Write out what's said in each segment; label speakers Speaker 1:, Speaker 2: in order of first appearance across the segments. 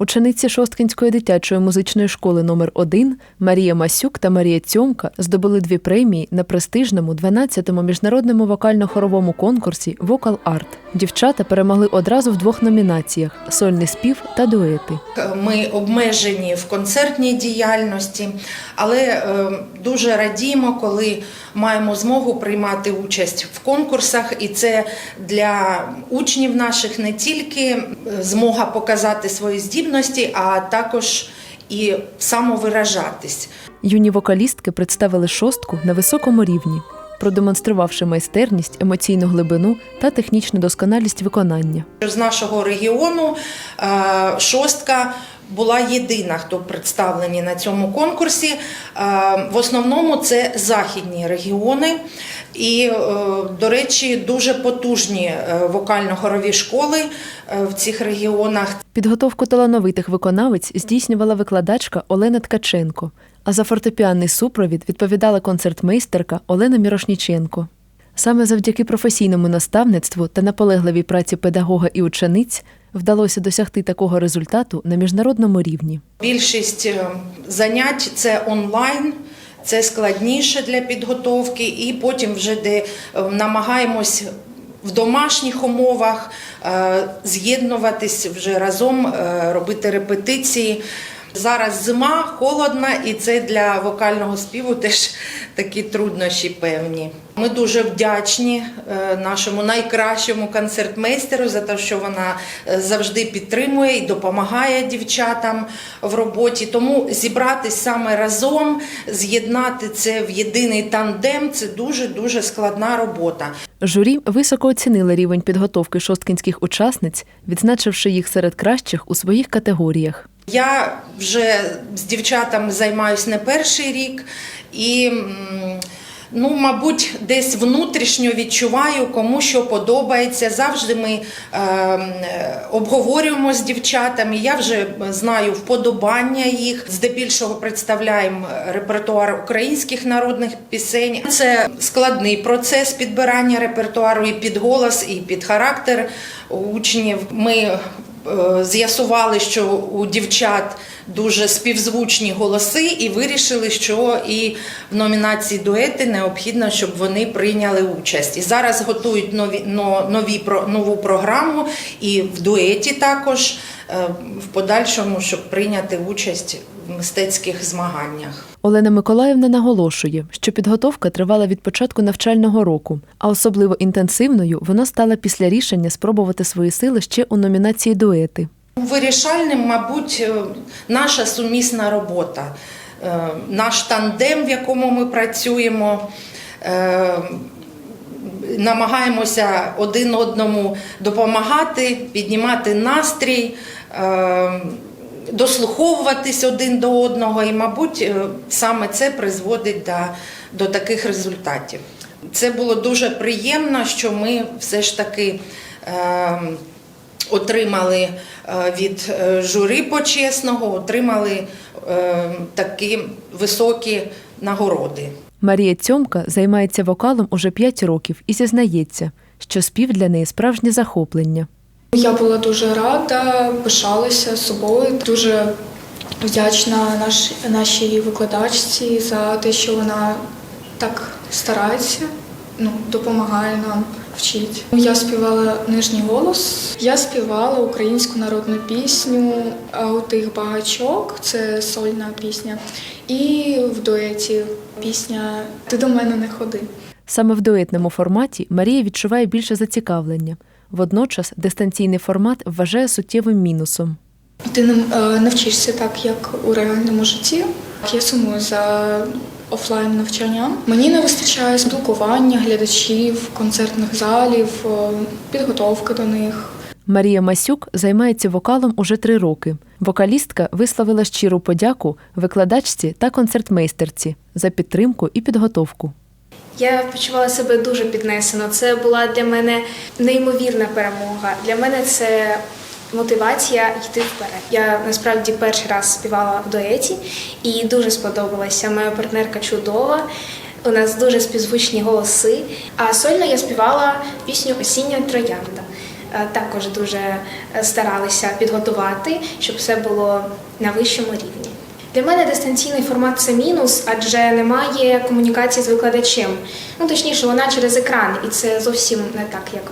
Speaker 1: Учениці Шосткінської дитячої музичної школи номер 1 Марія Масюк та Марія Цьомка здобули дві премії на престижному 12-му міжнародному вокально-хоровому конкурсі Вокал Арт. Дівчата перемогли одразу в двох номінаціях: сольний спів та дуети.
Speaker 2: Ми обмежені в концертній діяльності, але е, дуже радіємо, коли маємо змогу приймати участь в конкурсах, і це для учнів наших не тільки е, змога показати свої здібності, а також і самовиражатись.
Speaker 1: Юні вокалістки представили шостку на високому рівні, продемонструвавши майстерність, емоційну глибину та технічну досконалість виконання.
Speaker 2: З нашого регіону е, шостка була єдина, хто представлені на цьому конкурсі. Е, В основному це західні регіони. І, е, до речі, дуже потужні е, вокально-хорові школи в цих регіонах.
Speaker 1: Підготовку талановитих виконавиць здійснювала викладачка Олена Ткаченко, а за фортепіанний супровід відповідала концертмейстерка Олена Мірошніченко. Саме завдяки професійному наставництву та наполегливій праці педагога і учениць вдалося досягти такого результату на міжнародному рівні.
Speaker 2: Більшість е, занять це онлайн. Це складніше для підготовки, і потім вже де е, намагаємось в домашніх умовах е, з'єднуватись вже разом, робити репетиції. Зараз зима, холодна, і це для вокального співу теж такі труднощі певні. Ми дуже вдячні е, нашому найкращому концертмейстеру за те, що вона е, завжди підтримує і допомагає дівчатам в роботі. Тому зібратись саме разом, з'єднати це в єдиний тандем це дуже дуже складна робота.
Speaker 1: Журі високо оцінили рівень підготовки шосткінських учасниць, відзначивши їх серед кращих у своїх категоріях.
Speaker 2: Я вже з дівчатами займаюся не перший рік і. Ну, мабуть, десь внутрішньо відчуваю, кому що подобається. Завжди ми е, обговорюємо з дівчатами. Я вже знаю вподобання їх. Здебільшого представляємо репертуар українських народних пісень. Це складний процес підбирання репертуару і під голос, і під характер учнів. Ми з'ясували, що у дівчат дуже співзвучні голоси, і вирішили, що і в номінації дуети необхідно, щоб вони прийняли участь. І зараз готують нові, нові нову програму, і в дуеті також е, в подальшому, щоб прийняти участь в мистецьких змаганнях.
Speaker 1: Олена Миколаївна наголошує, що підготовка тривала від початку навчального року, а особливо інтенсивною вона стала після рішення спробувати свої сили ще у номінації дуети.
Speaker 2: Вирішальним, мабуть, е, наша сумісна робота, е, наш тандем, в якому ми працюємо. Е, Намагаємося один одному допомагати, піднімати настрій, дослуховуватись один до одного, і, мабуть, е, саме це призводить до, до таких результатів. Це було дуже приємно, що ми все ж таки. е, отримали від е, журі почесного, отримали е, такі високі нагороди.
Speaker 1: Марія Цьомка займається вокалом уже 5 років і зізнається, що спів для неї справжнє захоплення.
Speaker 3: Я була дуже рада, пишалася собою. Дуже вдячна наш, нашій викладачці за те, що вона так старається, ну, допомагає нам вчить. Я співала нижній голос. Я співала українську народну пісню у тих багачок, це сольна пісня. І в дуеті пісня Ти до мене не ходи.
Speaker 1: Саме в дуетному форматі Марія відчуває більше зацікавлення. Водночас дистанційний формат вважає суттєвим мінусом.
Speaker 3: Ти не, е, не вчишся так, як у реальному житті. Я сумую за офлайн навчанням. Мені не вистачає спілкування глядачів, концертних залів, е, підготовки до них.
Speaker 1: Марія Масюк займається вокалом уже три роки. Вокалістка висловила щиру подяку викладачці та концертмейстерці за підтримку і підготовку.
Speaker 4: Я почувала себе дуже піднесено. Це була для мене неймовірна перемога. Для мене це мотивація йти вперед. Я насправді перший раз співала в дуеті і дуже сподобалася. Моя партнерка чудова. У нас дуже співзвучні голоси. А сольно я співала пісню Осіння троянда. е, також дуже старалися підготувати, щоб все було на вищому рівні. Для мене дистанційний формат це мінус, адже немає комунікації з викладачем. Ну точніше, вона через екран, і це зовсім не так, як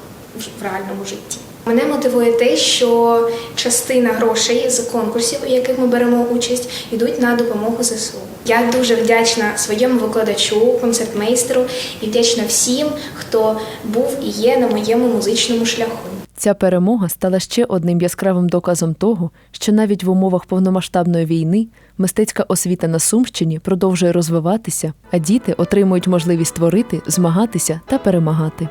Speaker 4: в реальному житті. Мене мотивує те, що частина грошей з конкурсів, у яких ми беремо участь, йдуть на допомогу ЗСУ. Я дуже вдячна своєму викладачу, концертмейстеру і вдячна всім, хто був і є на моєму музичному шляху.
Speaker 1: Ця перемога стала ще одним яскравим доказом того, що навіть в умовах повномасштабної війни мистецька освіта на Сумщині продовжує розвиватися, а діти отримують можливість творити, змагатися та перемагати.